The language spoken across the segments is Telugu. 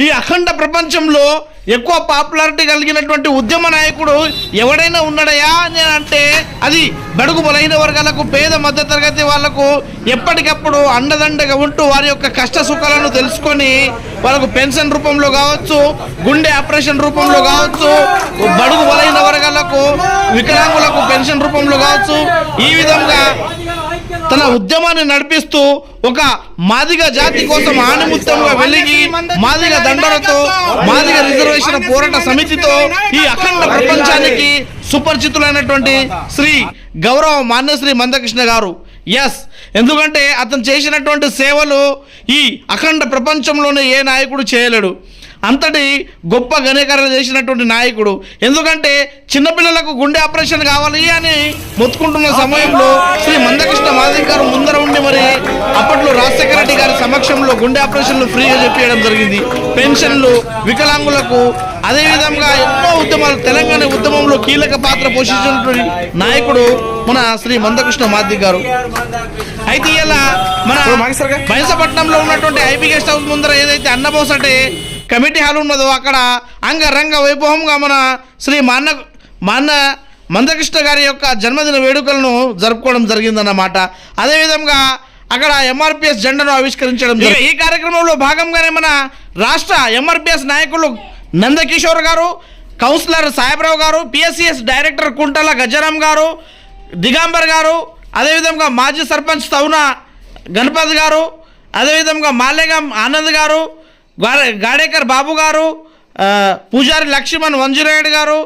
ఈ అఖండ ప్రపంచంలో ఎక్కువ పాపులారిటీ కలిగినటువంటి ఉద్యమ నాయకుడు ఎవడైనా ఉన్నాడయా అని అంటే అది బడుగు బలహీన వర్గాలకు పేద మధ్యతరగతి వాళ్ళకు ఎప్పటికప్పుడు అండదండగా ఉంటూ వారి యొక్క కష్ట సుఖాలను తెలుసుకొని వాళ్ళకు పెన్షన్ రూపంలో కావచ్చు గుండె ఆపరేషన్ రూపంలో కావచ్చు బడుగు బలైన వర్గాలకు వికలాంగులకు పెన్షన్ రూపంలో కావచ్చు ఈ విధంగా తన ఉద్యమాన్ని నడిపిస్తూ ఒక మాదిగ జాతి కోసం ఆణిముత్యంగా వెలిగి మాదిగ దండలతో మాదిగ రిజర్వేషన్ పోరాట సమితితో ఈ అఖండ ప్రపంచానికి సుపరిచితులైనటువంటి శ్రీ గౌరవ మాన్యశ్రీ మందకృష్ణ గారు. ఎస్ ఎందుకంటే అతను చేసినటువంటి సేవలు ఈ అఖండ ప్రపంచంలోనే ఏ నాయకుడు చేయలేడు. అంతటి గొప్ప ఘనీకరణ చేసినటువంటి నాయకుడు. ఎందుకంటే చిన్నపిల్లలకు గుండె ఆపరేషన్ కావాలి అని మొత్తుకుంటున్న సమయంలో శ్రీ మందకృష్ణ మాదిక్ గారు ముందర ఉండి మరి అప్పట్లో రాజశేఖర రెడ్డి గారి సమక్షంలో గుండె ఆపరేషన్లు ఫ్రీగా చెప్పేయడం జరిగింది. పెన్షన్లు వికలాంగులకు అదేవిధంగా ఎన్నో ఉద్యమాలు తెలంగాణ ఉద్యమంలో కీలక పాత్ర పోషించినటువంటి నాయకుడు మన శ్రీ మందకృష్ణ మాదిక్ గారు. అయితే ఇలా మన మైసపట్నంలో ఉన్నటువంటి ఐపీ గెస్ట్ హౌస్ ముందర ఏదైతే అన్నబోసటే కమిటీ హాల్ ఉన్నదో అక్కడ అంగరంగ వైభవంగా మన శ్రీ మాన్న మాన్న మందకృష్ణ గారి యొక్క జన్మదిన వేడుకలను జరుపుకోవడం జరిగిందన్నమాట అదేవిధంగా అక్కడ ఎంఆర్పిఎస్ జెండాను ఆవిష్కరించడం జరిగింది. ఈ కార్యక్రమంలో భాగంగానే మన రాష్ట్ర ఎంఆర్పిఎస్ నాయకులు నందకిషోర్ గారు కౌన్సిలర్ సాహెబరావు గారు పిఎస్సిఎస్ డైరెక్టర్ కుంటల గజరాం గారు దిగాంబర్ గారు అదేవిధంగా మాజీ సర్పంచ్ తౌన గణపతి గారు అదేవిధంగా మాలేగం ఆనంద్ గారు గాడే- గాడేకర్ బాబు గారు పూజారి లక్ష్మణ్ వంజురాయుడు గారు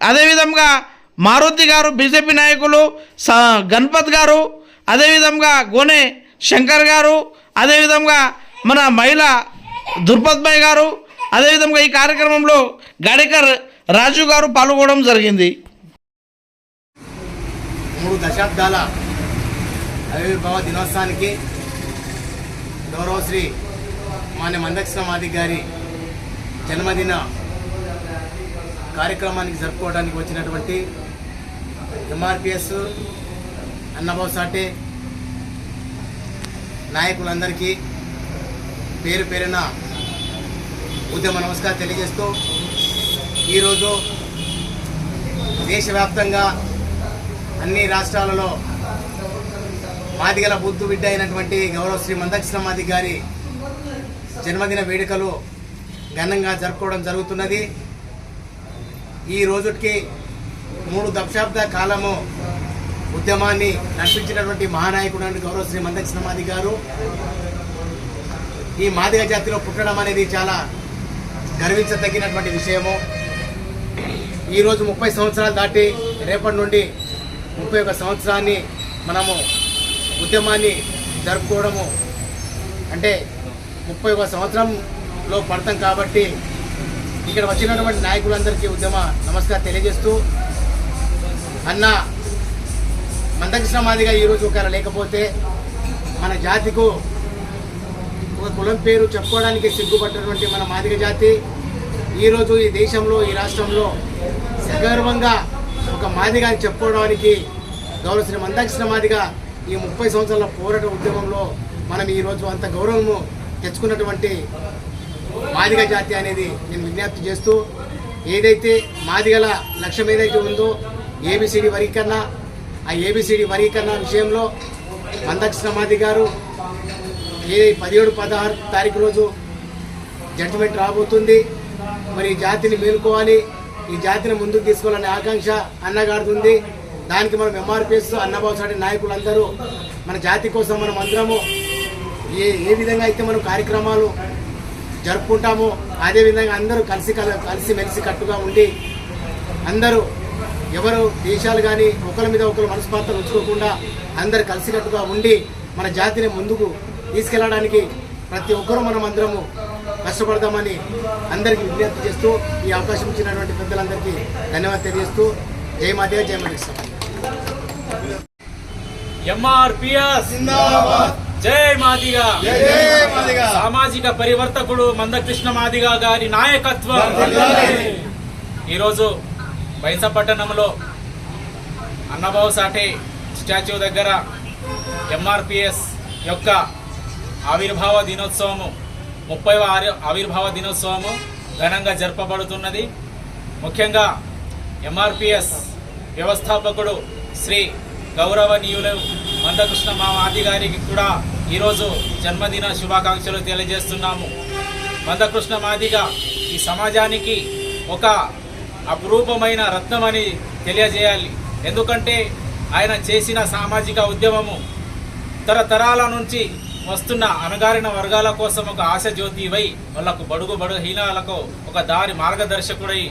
అదేవిధంగా మారుతి గారు బీజేపీ నాయకులు స గణపత్ గారు అదేవిధంగా గోనె శంకర్ గారు అదేవిధంగా మన మహిళ దుర్పత్బాయ్ గారు అదేవిధంగా ఈ కార్యక్రమంలో గాడేకర్ రాజు గారు పాల్గొనడం జరిగింది. మూడు దశాబ్దాల ఆవిర్భావ దినోత్సవానికి గౌరవశ్రీ మాన్య మందకృష్ణ గారి జన్మదిన కార్యక్రమానికి జరుపుకోవడానికి వచ్చినటువంటి ఎంఆర్పిఎస్ అన్నబాబు సాటే నాయకులందరికీ పేరు పేరున ఉద్యమ నమస్కారం తెలియజేస్తూ ఈరోజు దేశవ్యాప్తంగా అన్ని రాష్ట్రాలలో మాదిగల బుద్ధు బిడ్డ అయినటువంటి గౌరవ శ్రీ మందకృష్ణ గారి జన్మదిన వేడుకలు ఘనంగా జరుపుకోవడం జరుగుతున్నది. ఈ రోజుకి మూడు దశాబ్ద కాలము ఉద్యమాన్ని నడిపించినటువంటి మహానాయకుడు గౌరవ శ్రీ మందకృష్ణ మాది గారు. ఈ మాదిగ జాతిలో పుట్టడం అనేది చాలా గర్వించదగినటువంటి విషయము. ఈరోజు ముప్పై సంవత్సరాలు దాటి రేపటి నుండి ముప్పై ఒక సంవత్సరాన్ని మనము ఉద్యమాన్ని జరుపుకోవడము అంటే ముప్పై ఒక సంవత్సరంలో పడతాం కాబట్టి ఇక్కడ వచ్చినటువంటి నాయకులందరికీ ఉద్యమ నమస్కారం తెలియజేస్తూ అన్న మందకృష్ణ మాదిగా ఈరోజు ఒకవేళ లేకపోతే మన జాతికు ఒక కులం పేరు చెప్పుకోవడానికి సిగ్గుపడ్డటువంటి మన మాదిగ జాతి ఈరోజు ఈ దేశంలో ఈ రాష్ట్రంలో సగర్వంగా ఒక మాదిగా అని చెప్పుకోవడానికి గౌరవ శ్రీ మందాకృష్ణ మాదిగా ఈ ముప్పై సంవత్సరాల పోరాట ఉద్యమంలో మనం ఈరోజు అంత గౌరవము తెచ్చుకున్నటువంటి మాదిగ జాతి అనేది నేను విజ్ఞప్తి చేస్తూ ఏదైతే మాదిగల లక్ష్యం ఏదైతే ఉందో ఏబిసిడి వర్గీకరణ ఆ ఏబిసిడి వర్గీకరణ విషయంలో మందక్ష మాది గారు ఏ పదిహేడు పదహారు తారీఖు రోజు జడ్జిమెంట్ రాబోతుంది. మరి ఈ జాతిని మేలుకోవాలి ఈ జాతిని ముందుకు తీసుకోవాలనే ఆకాంక్ష అన్నగాడుతుంది దానికి మనం ఎంఆర్పిఎస్ అన్నబాబు సాటి నాయకులందరూ మన జాతి కోసం మనం అందరము ఏ ఏ విధంగా అయితే మనం కార్యక్రమాలు జరుపుకుంటామో అదే విధంగా అందరూ కలిసి కల కలిసి మెలిసి కట్టుగా ఉండి అందరూ ఎవరు దేశాలు కానీ ఒకరి మీద ఒకరు మనస్పార్థం ఉంచుకోకుండా అందరు కలిసికట్టుగా ఉండి మన జాతిని ముందుకు తీసుకెళ్ళడానికి ప్రతి ఒక్కరూ మనం అందరము కష్టపడదామని అందరికీ విజ్ఞప్తి చేస్తూ ఈ అవకాశం ఇచ్చినటువంటి పెద్దలందరికీ ధన్యవాదాలు తెలియజేస్తూ జై మాదేవ జై మధేశ్వర ఎంఆర్పిఎస్. జై మాదిగా. సామాజిక పరివర్తకుడు మందకృష్ణ మాదిగా గారి నాయకత్వం. ఈరోజు బైసపట్టణంలో అన్నబాబు సాటే స్టాచ్యూ దగ్గర ఎంఆర్పిఎస్ యొక్క ఆవిర్భావ దినోత్సవము ముప్పై ఆవిర్భావ దినోత్సవము ఘనంగా జరపబడుతున్నది. ముఖ్యంగా ఎంఆర్పిఎస్ వ్యవస్థాపకుడు శ్రీ గౌరవనీయులు మందకృష్ణ మాది గారికి కూడా ఈరోజు జన్మదిన శుభాకాంక్షలు తెలియజేస్తున్నాము. మందకృష్ణ మాదిగా ఈ సమాజానికి ఒక అపురూపమైన రత్నం అని తెలియజేయాలి. ఎందుకంటే ఆయన చేసిన సామాజిక ఉద్యమము తరతరాల నుంచి వస్తున్న అణగారిన వర్గాల కోసం ఒక ఆశ జ్యోతివై వాళ్ళకు బడుగు బడుహీనాలకు ఒక దారి మార్గదర్శకుడై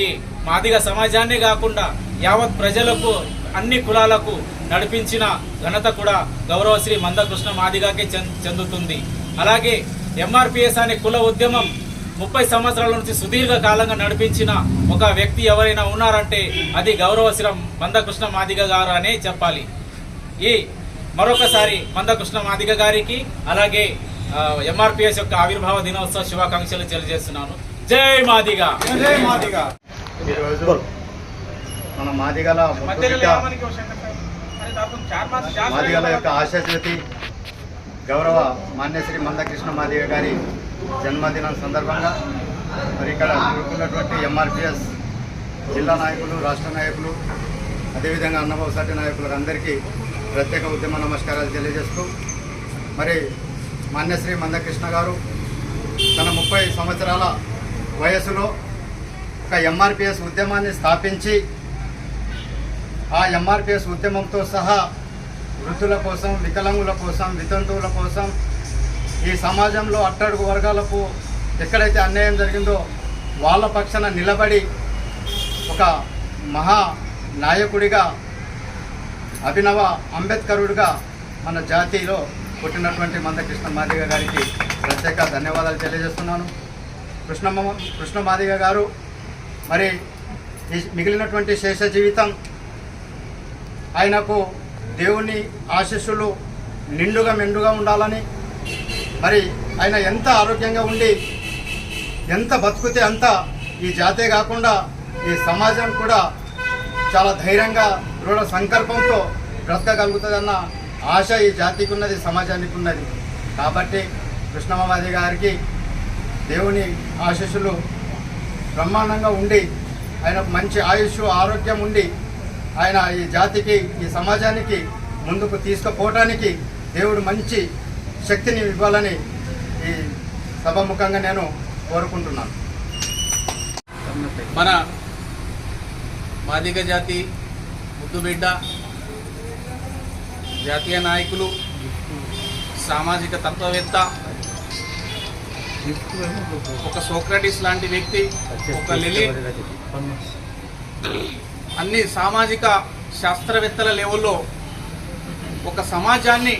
ఈ మాదిగ సమాజాన్నే కాకుండా యావత్ ప్రజలకు అన్ని కులాలకు నడిపించిన ఘనత కూడా గౌరవశ్రీ మందకృష్ణ మాదిగాకే చెంద- చెందుతుంది. అలాగే ఎంఆర్పిఎస్ అనే కుల ఉద్యమం ముప్పై సంవత్సరాల నుంచి సుదీర్ఘ కాలంగా నడిపించిన ఒక వ్యక్తి ఎవరైనా ఉన్నారంటే అది గౌరవశ్రీ మందకృష్ణ మాదిగ గారు అనే చెప్పాలి. ఈ మరొకసారి మందకృష్ణ మాదిగ గారికి అలాగే ఎంఆర్పిఎస్ యొక్క ఆవిర్భావ దినోత్సవ శుభాకాంక్షలు తెలియజేస్తున్నాను. జై మాదిగా! ఈరోజు మన మాదిగల మాదిగల యొక్క ఆశాజ్యోతి గౌరవ మాన్యశ్రీ మందకృష్ణ మాదిగ గారి జన్మదినం సందర్భంగా మరి ఇక్కడ కూడుకున్నటువంటి ఎంఆర్పిఎస్ జిల్లా నాయకులు రాష్ట్ర నాయకులు అదేవిధంగా అన్నభవసాటి నాయకులకు అందరికీ ప్రత్యేక ఉద్యమ నమస్కారాలు తెలియజేస్తూ మరి మాన్యశ్రీ మందకృష్ణ గారు తన ముప్పై సంవత్సరాల వయసులో ఒక ఎంఆర్పిఎస్ ఉద్యమాన్ని స్థాపించి ఆ ఎంఆర్పిఎస్ ఉద్యమంతో సహా వృద్ధుల కోసం వికలాంగుల కోసం వితంతువుల కోసం ఈ సమాజంలో అట్టడుగు వర్గాలకు ఎక్కడైతే అన్యాయం జరిగిందో వాళ్ళ పక్షాన నిలబడి ఒక మహా నాయకుడిగా అభినవ అంబేద్కరుడిగా మన జాతిలో పుట్టినటువంటి మందకృష్ణ మాదిగ గారికి ప్రత్యేక ధన్యవాదాలు తెలియజేస్తున్నాను. కృష్ణమ్మ కృష్ణ మాదిగ గారు మరి మిగిలినటువంటి శేష జీవితం ఆయనకు దేవుని ఆశీస్సులు నిండుగా మెండుగా ఉండాలని మరి ఆయన ఎంత ఆరోగ్యంగా ఉండి ఎంత బతుకుతే అంత ఈ జాతే కాకుండా ఈ సమాజం కూడా చాలా ధైర్యంగా దృఢ సంకల్పంతో బ్రతకగలుగుతుందన్న ఆశ ఈ జాతికి ఉన్నది సమాజానికి ఉన్నది. కాబట్టి కృష్ణమాది గారికి దేవుని ఆశీస్సులు బ్రహ్మాండంగా ఉండి ఆయన మంచి ఆయుష్ ఆరోగ్యం ఉండి ఆయన ఈ జాతికి ఈ సమాజానికి ముందుకు తీసుకుపోవటానికి దేవుడు మంచి శక్తిని ఇవ్వాలని ఈ సభాముఖంగా నేను కోరుకుంటున్నాను. మన మాదిగ జాతి ముద్దుబిడ్డ జాతీయ నాయకులు సామాజిక తత్వవేత్త ఒక సోక్రటిస్ లాంటి వ్యక్తి ఒక లిలి అన్ని సామాజిక శాస్త్రవేత్తల లెవెల్లో ఒక సమాజాన్ని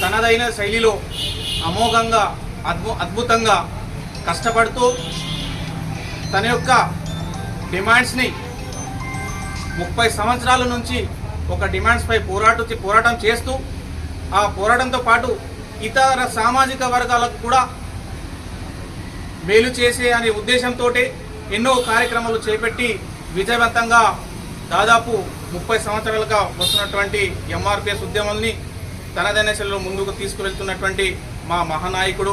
తనదైన శైలిలో అమోఘంగా అద్భు అద్భుతంగా కష్టపడుతూ తన యొక్క డిమాండ్స్ని ముప్పై సంవత్సరాల నుంచి ఒక డిమాండ్స్పై పోరాట పోరాటం చేస్తూ ఆ పోరాటంతో పాటు ఇతర సామాజిక వర్గాలకు కూడా మేలు చేసే అనే ఉద్దేశంతో ఎన్నో కార్యక్రమాలు చేపట్టి విజయవంతంగా దాదాపు ముప్పై సంవత్సరాలుగా వస్తున్నటువంటి ఎంఆర్పిఎస్ ఉద్యమాల్ని తనదైన శైలిలో ముందుకు తీసుకువెళ్తున్నటువంటి మా మహానాయకుడు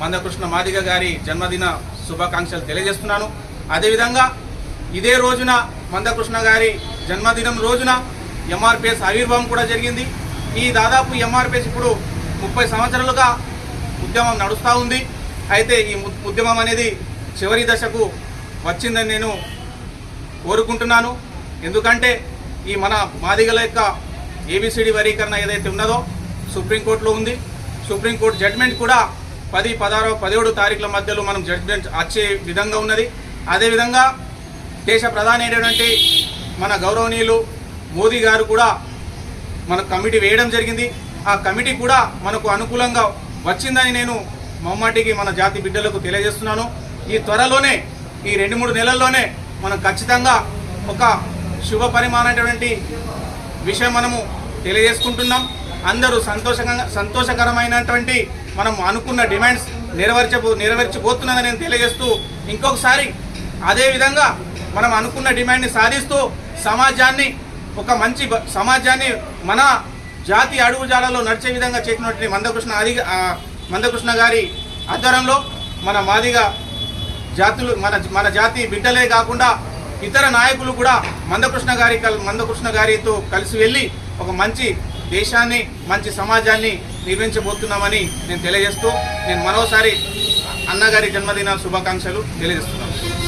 మందకృష్ణ మాదిగ గారి జన్మదిన శుభాకాంక్షలు తెలియజేస్తున్నాను. అదేవిధంగా ఇదే రోజున మందకృష్ణ గారి జన్మదినం రోజున ఎంఆర్పిఎస్ ఆవిర్భావం కూడా జరిగింది. ఈ దాదాపు ఎంఆర్పిఎస్ ఇప్పుడు ముప్పై సంవత్సరాలుగా ఉద్యమం నడుస్తూ ఉంది. అయితే ఈ ఉద్యమం అనేది చివరి దశకు వచ్చిందని నేను కోరుకుంటున్నాను. ఎందుకంటే ఈ మన మాదిగల యొక్క ఏబిసిడి వరీకరణ ఏదైతే ఉన్నదో సుప్రీంకోర్టులో ఉంది. సుప్రీంకోర్టు జడ్మెంట్ కూడా పది పదహారు పదిహేడు తారీఖుల మధ్యలో మనం జడ్మెంట్ వచ్చే విధంగా ఉన్నది. అదేవిధంగా దేశ ప్రధాని అయినటువంటి మన గౌరవనీయులు మోదీ గారు కూడా మన కమిటీ వేయడం జరిగింది. ఆ కమిటీ కూడా మనకు అనుకూలంగా వచ్చిందని నేను మమ్మాటికి మన జాతి బిడ్డలకు తెలియజేస్తున్నాను. ఈ త్వరలోనే ఈ రెండు మూడు నెలల్లోనే మనం ఖచ్చితంగా ఒక శుభ పరిమాణమైనటువంటి విషయం మనము తెలియజేసుకుంటున్నాం. అందరూ సంతోషంగా సంతోషకరమైనటువంటి మనం అనుకున్న డిమాండ్స్ నెరవేర్చబో నెరవేర్చిపోతున్నదని నేను తెలియజేస్తూ ఇంకొకసారి అదేవిధంగా మనం అనుకున్న డిమాండ్ని సాధిస్తూ సమాజాన్ని ఒక మంచి సమాజాన్ని మన జాతి అడుగుజాడలో నడిచే విధంగా చేసినటువంటి మందకృష్ణ అధి మందకృష్ణ గారి ఆధ్వర్యంలో మన మాదిగా జాతులు మన మన జాతి బిడ్డలే కాకుండా ఇతర నాయకులు కూడా మందకృష్ణ గారి కల్- మందకృష్ణ గారితో కలిసి వెళ్ళి ఒక మంచి దేశాన్ని మంచి సమాజాన్ని నిర్మించబోతున్నామని నేను తెలియజేస్తూ నేను మరోసారి అన్నగారి జన్మదిన శుభాకాంక్షలు తెలియజేస్తున్నాను.